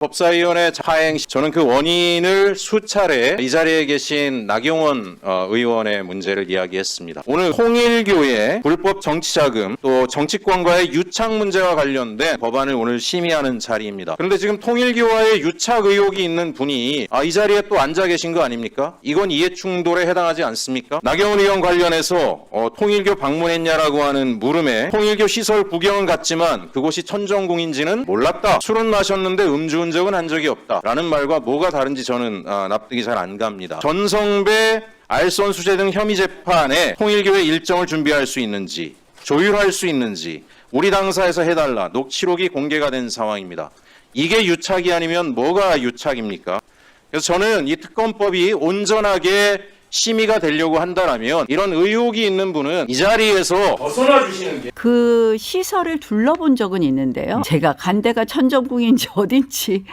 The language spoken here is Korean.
법사위원회 파행 시 저는 그 원인을 수차례 이 자리에 계신 나경원 어, 의원의 문제를 이야기했습니다. 오늘 통일교의 불법 정치자금 또 정치권과의 유착 문제와 관련된 법안을 오늘 심의하는 자리입니다. 그런데 지금 통일교와의 유착 의혹이 있는 분이 아, 이 자리에 또 앉아 계신 거 아닙니까? 이건 이해충돌에 해당하지 않습니까? 나경원 의원 관련해서 어, 통일교 방문했냐라고 하는 물음에 통일교 시설 구경은 갔지만 그곳이 천정궁인지는 몰랐다. 술은 마셨는데 음주운 전은 한 적이 없다. 라는 말과 뭐가 다른지 저는 아, 납득이 잘 안 갑니다. 전성배 알선 수재 등 혐의 재판에 통일교의 일정을 준비할 수 있는지 조율할 수 있는지 우리 당사에서 해달라 녹취록이 공개가 된 상황입니다. 이게 유착이 아니면 뭐가 유착입니까? 그래서 저는 이 특검법이 온전하게 심의가 되려고 한다라면 이런 의혹이 있는 분은 이 자리에서 벗어나 주시는 게 그 시설을 둘러본 적은 있는데요. 제가 간대가 천정궁인지 어딘지